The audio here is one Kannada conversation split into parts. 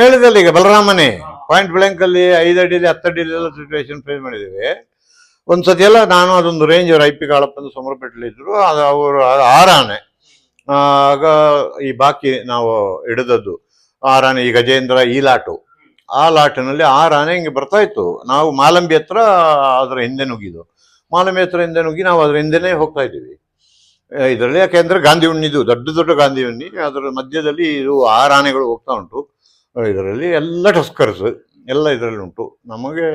ಹೇಳಿದಲ್ಲ ಈಗ ಬಲರಾಮನೇ ಪಾಯಿಂಟ್ ಬ್ಲಾಂಕ್ ಅಲ್ಲಿ ಐದು ಅಡಿಲಿ, ಹತ್ತು ಅಡಿಲಿ ಎಲ್ಲ ಸಿಚುವೇಶನ್ ಫೇಸ್ ಮಾಡಿದ್ದೀವಿ ಒಂದ್ಸತಿ ಎಲ್ಲ ನಾನು ಅದೊಂದು ರೇಂಜ್ ಐ ಪಿ ಕಾಳಪ್ಪನ ಸಮರ್ಪೇಟೆಲಿ ಇದ್ರು, ಅದು ಅವರು ಆರಾನೆ. ಆಗ ಈ ಬಾಕಿ ನಾವು ಹಿಡಿದದ್ದು ಆರಾನೆ, ಈ ಗಜೇಂದ್ರ ಈ ಲಾಟು. ಆ ಲಾಟಿನಲ್ಲಿ ಆರಾನೆ ಹಿಂಗೆ ಬರ್ತಾ ಇತ್ತು. ನಾವು ಮಾಲಂಬಿ ಹತ್ರ ಅದರ ಹಿಂದೆ ನುಗ್ಗಿದ್ದು. ಮಾಲಂಬಿ ಹತ್ರ ಹಿಂದೆ ನುಗ್ಗಿ ನಾವು ಅದ್ರ ಹಿಂದೆನೇ ಹೋಗ್ತಾ ಇದ್ದೀವಿ. ಇದರಲ್ಲಿ ಯಾಕೆಂದ್ರೆ ಗಾಂಧಿ ಉಣ್ಣಿದು ದೊಡ್ಡ ದೊಡ್ಡ ಗಾಂಧಿ ಉಣ್ಣಿ ಅದರ ಮಧ್ಯದಲ್ಲಿ ಇದು ಆರಾನೆಗಳು ಹೋಗ್ತಾ ಉಂಟು. ಇದರಲ್ಲಿ ಎಲ್ಲ ಟಸ್ಕರ್ಸ್ ಎಲ್ಲ ಇದರಲ್ಲಿ ಉಂಟು. ನಮಗೆ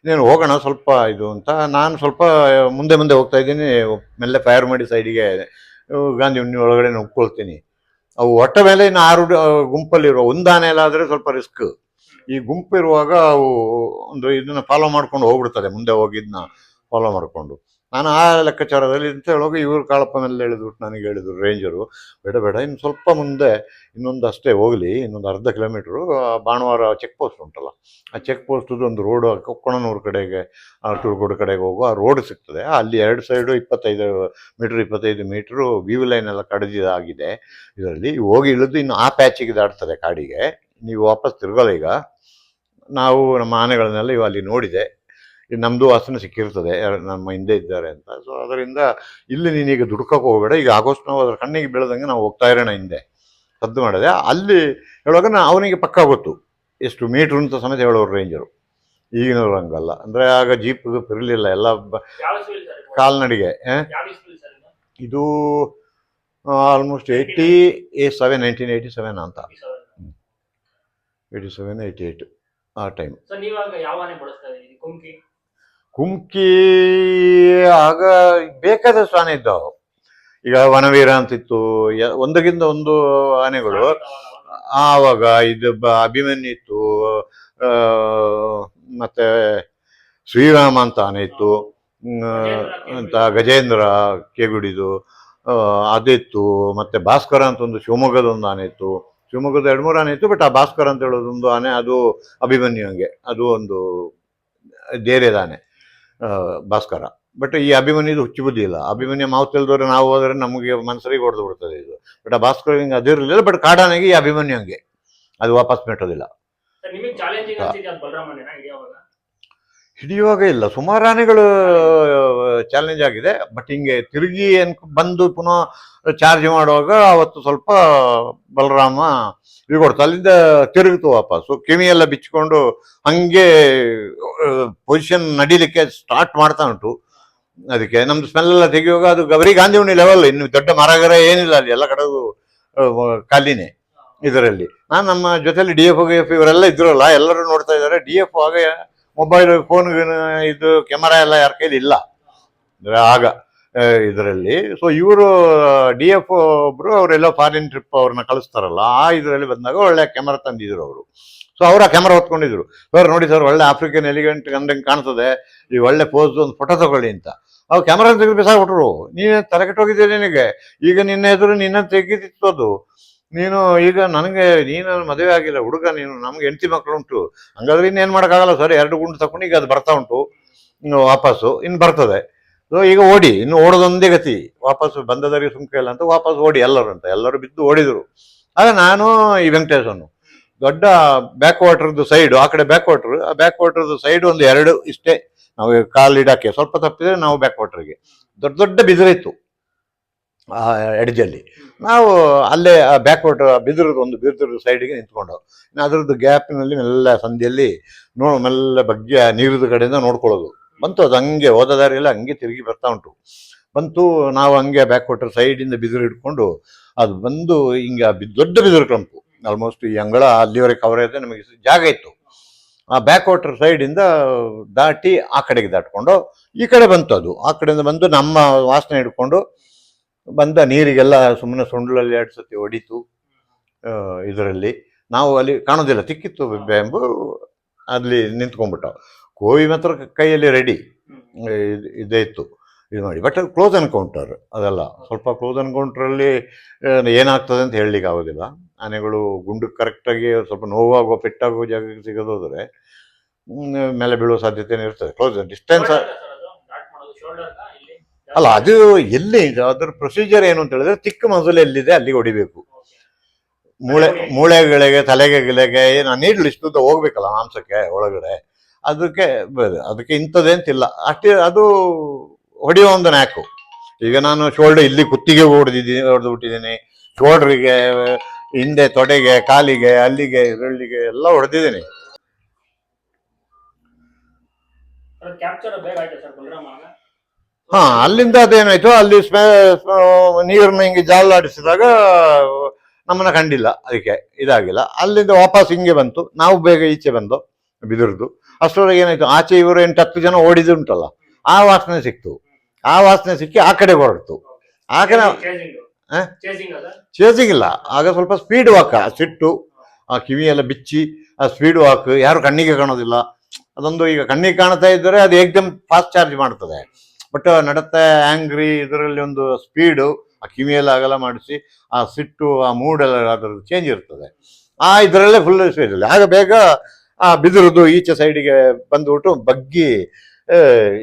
ಇನ್ನೇನು ಹೋಗೋಣ ಸ್ವಲ್ಪ ಇದು ಅಂತ. ನಾನು ಸ್ವಲ್ಪ ಮುಂದೆ ಮುಂದೆ ಹೋಗ್ತಾ ಇದ್ದೀನಿ. ಮೆಲ್ಲ ಫೈರ್ ಮಾಡಿ ಸೈಡಿಗೆ ಗಾಂಧಿ ಹುಣ್ಣಿ ಒಳಗಡೆ ನುಗ್ಕೊಳ್ತೀನಿ ಅವು ಒಟ್ಟ ಮೇಲೆ ಇನ್ನು ಆರು ಗುಂಪಲ್ಲಿರುವ ಆನೆ ಎಲ್ಲ ಆದರೆ ಸ್ವಲ್ಪ ರಿಸ್ಕ್ ಈ ಗುಂಪು ಇರುವಾಗ ಅವು ಒಂದು ಇದನ್ನ ಫಾಲೋ ಮಾಡ್ಕೊಂಡು ಹೋಗ್ಬಿಡ್ತದೆ, ಮುಂದೆ ಹೋಗಿದ್ನ ಫಾಲೋ ಮಾಡಿಕೊಂಡು. ನಾನು ಆ ಲೆಕ್ಕಾಚಾರದಲ್ಲಿ ಅಂತ ಹೇಳುವಾಗ ಇವರು ಕಾಳಪ್ಪ ಮೇಲೆ ಹೇಳಿದ್ಬಿಟ್ಟು ನನಗೆ ಹೇಳಿದರು ರೇಂಜರು. ಬೇಡ ಬೇಡ, ಇನ್ನು ಸ್ವಲ್ಪ ಮುಂದೆ ಇನ್ನೊಂದು ಅಷ್ಟೇ ಹೋಗಲಿ, ಇನ್ನೊಂದು ಅರ್ಧ ಕಿಲೋಮೀಟ್ರು ಭಾನುವಾರ ಚೆಕ್ ಪೋಸ್ಟ್ ಉಂಟಲ್ಲ, ಆ ಚೆಕ್ ಪೋಸ್ಟದ್ದು ಒಂದು ರೋಡು ಕೊಕ್ಕಣನೂರು ಕಡೆಗೆ, ಆ ತುಳ್ಕೋಡು ಕಡೆಗೆ ಹೋಗುವ ಆ ರೋಡ್ ಸಿಗ್ತದೆ. ಅಲ್ಲಿ ಎರಡು ಸೈಡು ಇಪ್ಪತ್ತೈದು ಮೀಟ್ರ್ ಇಪ್ಪತ್ತೈದು ಮೀಟ್ರು ವ್ಯೂ ಲೈನ್ ಎಲ್ಲ ಕಡಿದಾಗಿದೆ. ಇದರಲ್ಲಿ ಹೋಗಿ ಇಳಿದು ಇನ್ನು ಆ ಪ್ಯಾಚಿಗೆ ದಾಟ್ತದೆ ಕಾಡಿಗೆ. ನೀವು ವಾಪಸ್ ತಿರ್ಗೋಲ್ಲ ಈಗ. ನಾವು ನಮ್ಮ ಆನೆಗಳನ್ನೆಲ್ಲ ಇವು ಅಲ್ಲಿ ನೋಡಿದೆ. ನಮ್ಮದು ಆಸನ ಸಿಕ್ಕಿರ್ತದೆ ನಮ್ಮ ಹಿಂದೆ ಇದ್ದಾರೆ ಅಂತ. ಸೊ ಅದರಿಂದ ಇಲ್ಲಿ ನೀನೀಗ ದುಡ್ಕೋಕೆ ಹೋಗಬೇಡ. ಈಗ ಆಗೋಸ್ಟ್ ನಾವು ಅದರ ಕಣ್ಣಿಗೆ ಬೀಳದಂಗೆ ನಾವು ಹೋಗ್ತಾ ಇರೋಣ ಹಿಂದೆ. ಸದ್ದು ಮಾಡಿದೆ. ಅಲ್ಲಿ ಹೇಳುವಾಗ ನಾ ಅವನಿಗೆ ಪಕ್ಕ ಗೊತ್ತು. ಎಷ್ಟು ಮೀಟ್ರ್ ಅಂತ ಸಮೇತ ಹೇಳೋರು ರೇಂಜರು ಈಗಿನವ್ರು ಹಂಗಲ್ಲ. ಅಂದರೆ ಆಗ ಜೀಪ್ ಇರಲಿಲ್ಲ. ಎಲ್ಲ? ಕಾಲ್ನಡಿಗೆ ಇದು? Almost eighty uh seven nineteen eighty seven ಅಂತ. ಏಯ್ಟಿ ಸೆವೆನ್ ಏಯ್ಟಿ ಏಯ್ಟ್ ಆ ಟೈಮ್ ಕುಮ್ಕಿ ಆಗ ಬೇಕಾದಷ್ಟು ಆನೆ ಇದ್ದವು. ಈಗ ವನವೀರ ಅಂತಿತ್ತು ಒಂದಕ್ಕಿಂತ ಒಂದು ಆನೆಗಳು ಆವಾಗ ಇದು ಅಭಿಮನ್ಯು ಇತ್ತು ಮತ್ತೆ ಶ್ರೀರಾಮ ಅಂತ ಆನೆ ಇತ್ತು ಅಂತ ಗಜೇಂದ್ರ ಕೆಗುಡಿದು ಅದಿತ್ತು ಮತ್ತೆ ಭಾಸ್ಕರ ಅಂತ ಒಂದು ಶಿವಮೊಗ್ಗದ ಒಂದು ಆನೆ ಇತ್ತು. ಶಿವಮೊಗ್ಗದ ಎರಡು ಮೂರು ಆನೆ ಇತ್ತು ಬಟ್ ಆ ಭಾಸ್ಕರ ಅಂತ ಹೇಳೋದೊಂದು ಆನೆ ಅದು ಅಭಿಮನ್ಯು ಹಂಗೆ ಅದು ಒಂದು ಆ, ಭಾಸ್ಕರ. ಬಟ್ ಈ ಅಭಿಮನ್ಯುದು ಹುಚ್ಚು ಬುದ್ಧಿ ಇಲ್ಲ. ಅಭಿಮನ್ಯ ಮಾವು ತಿಳಿದವ್ರೆ ನಾವು ಹೋದ್ರೆ ನಮಗೆ ಮನಸ್ಸರಿಗೆ ಹೊಡೆದು ಬಿಡ್ತದೆ ಇದು. ಬಟ್ ಆ ಭಾಸ್ಕರ್ ಹಿಂಗೆ ಅದಿರಲಿಲ್ಲ ಬಟ್ ಕಾಡಾನಿಗೆ ಈ ಅಭಿಮನ್ಯು ಹಂಗೆ. ಅದು ವಾಪಸ್ ಮೆಟ್ಟೋದಿಲ್ಲ ಸರ್ ನಿಮಗೆ ಚಾಲೆಂಜಿಂಗ್ ಅನ್ಸಿದ್ಯಾ ಬಲರಾಮನೇನ ಹಿಡಿಯೋವಾಗ ಇಲ್ಲ. ಸುಮಾರು ಆನೆಗಳು ಚಾಲೆಂಜ್ ಆಗಿದೆ. ಬಟ್ ಹಿಂಗೆ ತಿರುಗಿ ಏನ್ ಬಂದು ಪುನಃ ಚಾರ್ಜ್ ಮಾಡುವಾಗ ಅವತ್ತು ಸ್ವಲ್ಪ ಬಲರಾಮ ಇದು ಕೊಡ್ತು. ಅಲ್ಲಿಂದ ತಿರುಗಿತು ವಾಪಸ್ಸು ಕಿವಿಯೆಲ್ಲ ಎಲ್ಲ ಬಿಚ್ಕೊಂಡು ಹಂಗೆ ಪೊಸಿಷನ್ ನಡೀಲಿಕ್ಕೆ ಸ್ಟಾರ್ಟ್ ಮಾಡ್ತಾ ಉಂಟು. ಅದಕ್ಕೆ ನಮ್ದು ಸ್ಮೆಲ್ ಎಲ್ಲ ತೆಗೆಯುವಾಗ ಅದು ಗೌರಿ ಗಾಂಧಿ ಉಣ್ಣಿ ಲೆವೆಲ್ ಇನ್ನು ದೊಡ್ಡ ಮರಗರ ಏನಿಲ್ಲ ಅಲ್ಲಿ ಎಲ್ಲ ಕಡೆಗೂ ಖಾಲಿನೇ ಇದರಲ್ಲಿ. ನಾನು ನಮ್ಮ ಜೊತೆಯಲ್ಲಿ ಡಿ ಎಫ್ ಎಫ್ ಇವರೆಲ್ಲ ಇದ್ರಲ್ಲ ಎಲ್ಲರೂ ನೋಡ್ತಾ ಇದ್ದಾರೆ. ಡಿ ಎಫ್ ಆಗ ಮೊಬೈಲ್ ಫೋನ್ ಇದು ಕ್ಯಾಮರಾ ಎಲ್ಲ ಯಾರ ಕೈಲಿ ಇಲ್ಲ. ಆಗ ಇದರಲ್ಲಿ. ಸೊ ಇವರು ಡಿ ಎಫ್ ಒಬ್ರು ಅವರೆಲ್ಲ ಫಾರಿನ್ ಟ್ರಿಪ್ ಅವ್ರನ್ನ ಕಳಿಸ್ತಾರಲ್ಲ, ಆ ಇದರಲ್ಲಿ ಬಂದಾಗ ಒಳ್ಳೆ ಕ್ಯಾಮರಾ ತಂದಿದ್ರು ಅವರು. ಸೊ ಅವರ ಕ್ಯಾಮರಾ ಹೊತ್ಕೊಂಡಿದ್ರು. ಸರ್, ನೋಡಿ ಸರ್, ಒಳ್ಳೆ ಆಫ್ರಿಕನ್ ಎಲಿಗೆಂಟ್ ಅಂದಂಗೆ ಕಾಣ್ತದೆ. ಈ ಒಳ್ಳೆ ಪೋಸ್ ಒಂದು ಫೋಟೋ ತಗೊಳ್ಳಿ ಅಂತ. ಅವ್ರು ಕ್ಯಾಮರಾ ತೆಗೆದು ಬಿಸಾಕ್ಬಿಟ್ರು. ನೀನೇ ತಲೆ ಕೆಟ್ಟೋಗಿದ್ದೆ ನಿನಗೆ? ಈಗ ನಿನ್ನ ಎದುರು ನಿನ್ನ ತೆಗೆದಿತ್ತು ಅದು. ನೀನು ಈಗ ನನಗೆ ನೀನು ಮದುವೆ ಆಗಿಲ್ಲ, ಹುಡುಗ ನೀನು, ನಮ್ಗೆ ಹೆಂಡತಿ ಮಕ್ಕಳು ಉಂಟು. ಹಂಗಾದ್ರೆ ಇನ್ನೇನು ಮಾಡೋಕ್ಕಾಗಲ್ಲ ಸರ್, ಎರಡು ಗುಂಡು ತಗೊಂಡು ಈಗ ಅದು ಬರ್ತಾ ಉಂಟು. ಇನ್ನು ವಾಪಸ್ಸು, ಇನ್ನು ಬರ್ತದೆ. ಸೊ ಈಗ ಓಡಿ, ಇನ್ನು ಓಡೋದೊಂದೇ ಗತಿ. ವಾಪಸ್ಸು ಬಂದದರಿಗೆ ಸುಮ್ಕೆ ಇಲ್ಲ ಅಂತ ವಾಪಸ್ ಓಡಿ, ಎಲ್ಲರೂ ಅಂತ. ಎಲ್ಲರೂ ಬಿದ್ದು ಓಡಿದರು. ಆಗ ನಾನು ಈ ವೆಂಕಟೇಶನು ದೊಡ್ಡ ಬ್ಯಾಕ್ ವಾಟ್ರದ್ದು ಸೈಡು, ಆ ಕಡೆ ಬ್ಯಾಕ್ ವಾಟರ್ ಆ ಬ್ಯಾಕ್ ವಾಟ್ರದ್ದು ಸೈಡ್ ಒಂದು ಎರಡು ಇಷ್ಟೇ. ನಾವು ಕಾಲು ಇಡಕ್ಕೆ ಸ್ವಲ್ಪ ತಪ್ಪಿದ್ರೆ ನಾವು ಬ್ಯಾಕ್ ವಾಟ್ರಿಗೆ ದೊಡ್ಡ ದೊಡ್ಡ ಬಿದಿರಿತ್ತು ಎಡ್ಜಲ್ಲಿ. ನಾವು ಅಲ್ಲೇ, ಆ ಬ್ಯಾಕ್ ವಾಟರ್ ಬಿದಿರದು ಒಂದು ಬಿದಿರದ ಸೈಡಿಗೆ ನಿಂತ್ಕೊಂಡು ಅದರದ್ದು ಗ್ಯಾಪಿನಲ್ಲಿ ಮೆಲ್ಲ ಸಂಧಿಯಲ್ಲಿ ನೋ ಮೆಲ್ಲ ಬಗ್ಗೆ ನೀರಿದ ಕಡೆಯಿಂದ ನೋಡ್ಕೊಳ್ಳೋದು. ಬಂತು ಅದು ಹಂಗೆ, ಹೋದ ದಾರಿಯಲ್ಲಿ ಹಂಗೆ ತಿರುಗಿ ಬರ್ತಾ ಉಂಟು. ಬಂತು ನಾವು ಹಂಗೆ ಬ್ಯಾಕ್ ವಾಟರ್ ಸೈಡಿಂದ ಬಿದಿರು ಇಟ್ಕೊಂಡು ಅದು ಬಂದು ಹಿಂಗೆ ದೊಡ್ಡ ಬಿದಿರು ಕಂಪು ಆಲ್ಮೋಸ್ಟ್ ಈ ಅಂಗಳ ಅಲ್ಲಿವರೆಗೆ ಕವರ್ ಇದೆ ನಮಗೆ ಜಾಗ ಇತ್ತು. ಆ ಬ್ಯಾಕ್ ವಾಟರ್ ಸೈಡಿಂದ ದಾಟಿ ಆ ಕಡೆಗೆ ದಾಟ್ಕೊಂಡು, ಈ ಕಡೆ ಬಂತು ಅದು. ಆ ಕಡೆಯಿಂದ ಬಂದು ನಮ್ಮ ವಾಸನೆ ಹಿಡ್ಕೊಂಡು ಬಂದ ನೀರಿಗೆಲ್ಲ ಸುಮ್ಮನೆ ಸೊಂಡಲಲ್ಲಿ ಎರಡು ಸತಿ ಹೊಡಿತು ಇದರಲ್ಲಿ. ನಾವು ಅಲ್ಲಿ ಕಾಣೋದಿಲ್ಲ ತಿಕ್ಕಿತ್ತು ಬ್ಯಾಂಬು ಅಲ್ಲಿ ನಿಂತ್ಕೊಂಡ್ಬಿಟ್ಟ ಕೋವಿ ಮಾತ್ರ ಕೈಯಲ್ಲಿ ರೆಡಿ ಇದೇ ಇತ್ತು. ಇದು ಮಾಡಿ ಬಟ್ ಕ್ಲೋಸ್ ಎನ್ಕೌಂಟರ್ ಅದೆಲ್ಲ. ಸ್ವಲ್ಪ ಕ್ಲೋಸ್ ಎನ್ಕೌಂಟ್ರಲ್ಲಿ ಏನಾಗ್ತದೆ ಅಂತ ಹೇಳಲಿಕ್ಕೆ ಆಗೋದಿಲ್ಲ. ಆನೆಗಳು ಗುಂಡು ಕರೆಕ್ಟಾಗಿ ಸ್ವಲ್ಪ ನೋವಾಗೋ ಪೆಟ್ಟಾಗೋ ಜಾಗಕ್ಕೆ ಸಿಗದೋದ್ರೆ ಮೇಲೆ ಬೀಳುವ ಸಾಧ್ಯತೆನೇ ಇರ್ತದೆ. ಕ್ಲೋಸ್ ಡಿಸ್ಟೆನ್ಸ್ ಅಲ್ಲ, ಅದು ಎಲ್ಲಿ ಅದರ ಪ್ರೊಸೀಜರ್ ಏನು ಅಂತ ಹೇಳಿದ್ರೆ ಚಿಕ್ಕ ಮಸೂಲೆ ಎಲ್ಲಿದೆ ಅಲ್ಲಿಗೆ ಹೊಡಿಬೇಕು. ಮೂಳೆ ಮೂಳೆಗಳಿಗೆ ತಲೆಗೆ ಗಿಲೆಗೆ ಏನು ನೀಡ್ಲು ಇಷ್ಟು ಹೋಗ್ಬೇಕಲ್ಲ ಮಾಂಸಕ್ಕೆ ಒಳಗಡೆ. ಅದಕ್ಕೆ ಅದಕ್ಕೆ ಇಂಥದ್ದೇಂತಿಲ್ಲ ಅಷ್ಟೇ, ಅದು ಹೊಡೆಯೋ ಒಂದು ನ್ಯಾಕು ಈಗ ನಾನು ಶೋಲ್ಡರ್ ಇಲ್ಲಿ ಕುತ್ತಿಗೆ ಹೊಡೆದಿದ್ದೀನಿ ಹೊಡೆದು ಬಿಟ್ಟಿದ್ದೀನಿ ಶೋಲ್ಡ್ರಿಗೆ ಹಿಂದೆ ತೊಡೆಗೆ, ಕಾಲಿಗೆ, ಅಲ್ಲಿಗೆ, ಇದರಲ್ಲಿಗೆ ಎಲ್ಲ ಹೊಡೆದಿದ್ದೀನಿ. ಕ್ಯಾಪ್ಚರ್ ಹಾ ಅಲ್ಲಿಂದ ಅದೇನಾಯ್ತು? ಅಲ್ಲಿ ನೀರನ್ನ ಹಿಂಗೆ ಜಾಲಾಡಿಸಿದಾಗ ನಮ್ಮನ್ನ ಕಂಡಿಲ್ಲ. ಅದಕ್ಕೆ ಇದಾಗಿಲ್ಲ. ಅಲ್ಲಿಂದ ವಾಪಸ್ ಹಿಂಗೆ ಬಂತು. ನಾವು ಬೇಗ ಈಚೆ ಬಂದು ಬಿದಿರ್ದು. ಅಷ್ಟರೊಳಗೆ ಏನಾಯ್ತು? ಆಚೆ ಇವರು ಎಂಟು ಹತ್ತು ಜನ ಓಡಿದುಂಟಲ್ಲ ಆ ವಾಸನೆ ಸಿಕ್ತು. ಆ ವಾಸನೆ ಸಿಕ್ಕಿ ಆ ಕಡೆ ಹೊರಡ್ತು. ಆ ಕಡೆ ಚೇಸಿಂಗ್ ಇಲ್ಲ. ಆಗ ಸ್ವಲ್ಪ ಸ್ಪೀಡ್ ವಾಕ್ ಸಿಟ್ಟು ಆ ಕಿವಿ ಎಲ್ಲ ಬಿಚ್ಚಿ ಆ ಸ್ಪೀಡ್ ವಾಕ್ ಯಾರು ಕಣ್ಣಿಗೆ ಕಾಣೋದಿಲ್ಲ. ಅದೊಂದು ಈಗ ಕಣ್ಣಿಗೆ ಕಾಣ್ತಾ ಇದ್ದರೆ ಅದು ಏಕ್ದಮ್ ಫಾಸ್ಟ್ ಚಾರ್ಜ್ ಮಾಡ್ತದೆ. ಬಟ್ ನಡತೆ ಆಂಗ್ರಿ ಇದರಲ್ಲಿ ಒಂದು ಸ್ಪೀಡು ಆ ಕಿವಿಯಲ್ಲಿ ಅಗಲ ಮಾಡಿಸಿ ಆ ಸಿಟ್ಟು ಆ ಮೂಡ್ ಎಲ್ಲ ಅದರದ್ದು ಚೇಂಜ್ ಇರ್ತದೆ. ಆ ಇದರಲ್ಲೇ ಫುಲ್ ಸ್ಪೀಡ್ ಇಲ್ಲ ಆಗ ಬೇಗ ಆ ಬಿದಿರದು ಈಚೆ ಸೈಡಿಗೆ ಬಂದುಬಿಟ್ಟು ಬಗ್ಗಿ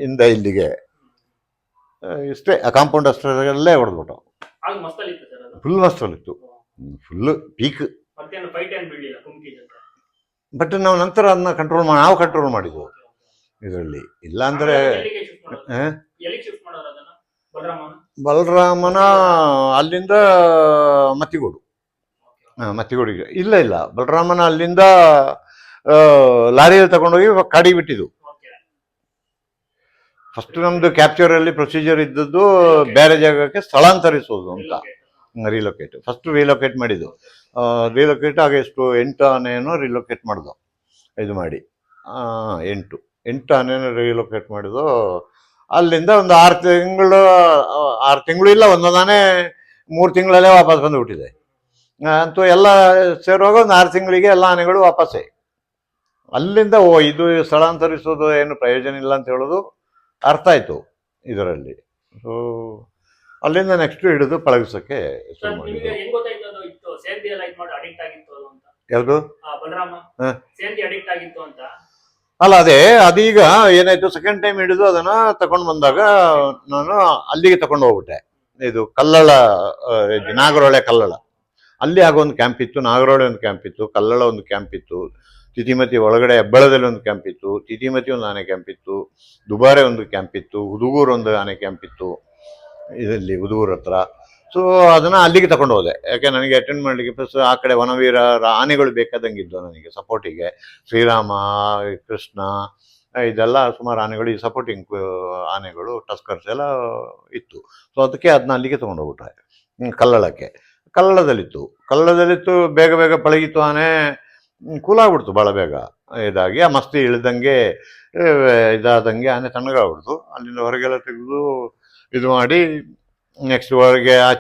ಇಂದ ಇಲ್ಲಿಗೆ ಇಷ್ಟೇ. ಆ ಕಾಂಪೌಂಡ್ ಅಷ್ಟರಲ್ಲೇ ಹೊಡೆದ್ಬಿಟ್ಟು. ಫುಲ್ ಮಸ್ತಲ್ಲಿತ್ತು ಫುಲ್ ಪೀಕ್ ಬಟ್ ನಾವು ನಂತರ ಅದನ್ನ ಕಂಟ್ರೋಲ್ ಮಾಡಿ ನಾವು ಕಂಟ್ರೋಲ್ ಮಾಡಿದ್ವು. ಇದರಲ್ಲಿ. ಇಲ್ಲ ಮಾಡೋದು ಬಲರಾಮನ? ಅಲ್ಲಿಂದ ಮತ್ತಿಗೋಡು. ಮತ್ತಿಗೋಡಿಗೆ. ಇಲ್ಲ ಇಲ್ಲ. ಬಲರಾಮನ ಅಲ್ಲಿಂದ ಲಾರಿಯಲ್ಲಿ ತಗೊಂಡೋಗಿ ಕಾಡಿಗೆ ಬಿಟ್ಟಿದ್ದು. ಫಸ್ಟ್ ನಮ್ದು ಕ್ಯಾಪ್ಚರ್ ಅಲ್ಲಿ ಪ್ರೊಸೀಜರ್ ಇದ್ದದ್ದು ಬೇರೆ ಜಾಗಕ್ಕೆ ಸ್ಥಳಾಂತರಿಸೋದು ಅಂತ. ರಿಲೊಕೇಟ್ ಫಸ್ಟ್ ರಿಲೊಕೇಟ್ ಮಾಡಿದ್ದು. ರಿಲೊಕೇಟ್ ಆಗ ಎಷ್ಟು? ಎಂಟು ಆನೆಯನ್ನು ರಿಲೊಕೇಟ್ ಮಾಡ್ದು. ಇದು ಮಾಡಿ. ಆ, ಎಂಟು. ಎಂಟು ಆನೆಯನ್ನು ರಿಲೊಕೇಟ್ ಮಾಡಿದ್ದು ಅಲ್ಲಿಂದ ಒಂದು ಆರು ತಿಂಗಳು ಆರು ತಿಂಗಳು ಇಲ್ಲ ಒಂದೊಂದಾನೆ ಮೂರು ತಿಂಗಳಲ್ಲೇ ವಾಪಸ್ ಬಂದುಬಿಟ್ಟಿದೆ. ಅಂತೂ ಎಲ್ಲ ಸೇರುವಾಗ ಒಂದು ಆರು ತಿಂಗಳಿಗೆ ಎಲ್ಲ ಆನೆಗಳು ವಾಪಸ್ಸೇ. ಅಲ್ಲಿಂದ ಓ ಇದು ಸ್ಥಳಾಂತರಿಸೋದು ಏನು ಪ್ರಯೋಜನ ಇಲ್ಲ ಅಂತ ಹೇಳೋದು ಅರ್ಥ ಆಯಿತು ಇದರಲ್ಲಿ. ಸೊ ಅಲ್ಲಿಂದ ನೆಕ್ಸ್ಟ್ ಹಿಡಿದು ಪಳಗಿಸೋಕ್ಕೆ ಶುರು ಸರ್ ನಿಮಗೆ ಮಾಡಿದ್ದು ಹೆಂಗ್ ಗೊತ್ತಾಯ್ತು ಅದು ಇತ್ತು? ಸೇಂದಿ ಎಲ್ಲ ಇದ್ ಮಾಡಿ ಅಡಿಕ್ಟ್ ಆಗಿತ್ತು ಅಂತ. ಯಾವುದು? ಅಲ್ಲ, ಅದೇ, ಅದೀಗ ಏನಾಯ್ತು? ಸೆಕೆಂಡ್ ಟೈಮ್ ಹಿಡಿದು ಅದನ್ನ ತಗೊಂಡು ಬಂದಾಗ ನಾನು ಅಲ್ಲಿಗೆ ತಗೊಂಡು ಹೋಗ್ಬಿಟ್ಟೆ. ಇದು ಕಲ್ಲಳ ನಾಗರಹೊಳೆ ಕಲ್ಲಳ. ಅಲ್ಲಿ ಆಗ ಒಂದು ಕ್ಯಾಂಪ್ ಇತ್ತು, ನಾಗರಹೊಳೆ ಒಂದು ಕ್ಯಾಂಪ್ ಇತ್ತು, ಕಲ್ಲಳ ಒಂದು ಕ್ಯಾಂಪ್ ಇತ್ತು ತಿತಿಮತಿ ಒಳಗಡೆ ಹೆಬ್ಬಳದಲ್ಲಿ ಒಂದು ಕ್ಯಾಂಪ್ ಇತ್ತು ತಿತಿಮತಿ ಒಂದು ಆನೆ ಕ್ಯಾಂಪ್ ಇತ್ತು, ದುಬಾರೆ ಒಂದು ಕ್ಯಾಂಪ್ ಇತ್ತು, ಹುದುಗೂರು ಒಂದು ಆನೆ ಕ್ಯಾಂಪ್ ಇತ್ತು. ಇದರಲ್ಲಿ ಹುದುಗೂರು ಹತ್ರ. ಸೊ ಅದನ್ನ ಅಲ್ಲಿಗೆ ತಗೊಂಡು ಹೋದೆ. ಯಾಕೆ ನನಗೆ ಅಟೆಂಡ್ ಮಾಡಲಿಕ್ಕೆ ಪ್ಲಸ್ ಆ ಕಡೆ ವನವೀರ ಆನೆಗಳು ಬೇಕಾದಂಗಿದ್ದು ನನಗೆ ಸಪೋರ್ಟಿಗೆ ಶ್ರೀರಾಮ, ಕೃಷ್ಣ, ಇದೆಲ್ಲ ಸುಮಾರು ಆನೆಗಳು ಈ ಸಪೋರ್ಟಿಂಗ್ ಆನೆಗಳು ಟಸ್ಕರ್ಸ್ ಎಲ್ಲ ಇತ್ತು. ಸೊ ಅದಕ್ಕೆ ಅದನ್ನ ಅಲ್ಲಿಗೆ ತೊಗೊಂಡೋಗ್ಬಿಟ್ರೆ ಕಲ್ಲಳಕ್ಕೆ. ಕಲ್ಲಳದಲ್ಲಿತ್ತು. ಕಲ್ಲಳದಲ್ಲಿತ್ತು, ಬೇಗ ಬೇಗ ಪಳಗಿತ್ತು ಆನೆ. ಕೂಲಾಗ್ಬಿಡ್ತು ಭಾಳ ಬೇಗ. ಇದಾಗಿ, ಆ ಮಸ್ತಿ ಇಳಿದಂಗೆ ಇದಾದಂಗೆ ಆನೆ ತಣ್ಣಗಾಗ್ಬಿಡ್ತು. ಅಲ್ಲಿಂದ ಹೊರಗೆಲ್ಲ ತೆಗೆದು ಇದು ಮಾಡಿ ನೆಕ್ಸ್ಟ್ ಹೊರಗೆ ಆಚೆ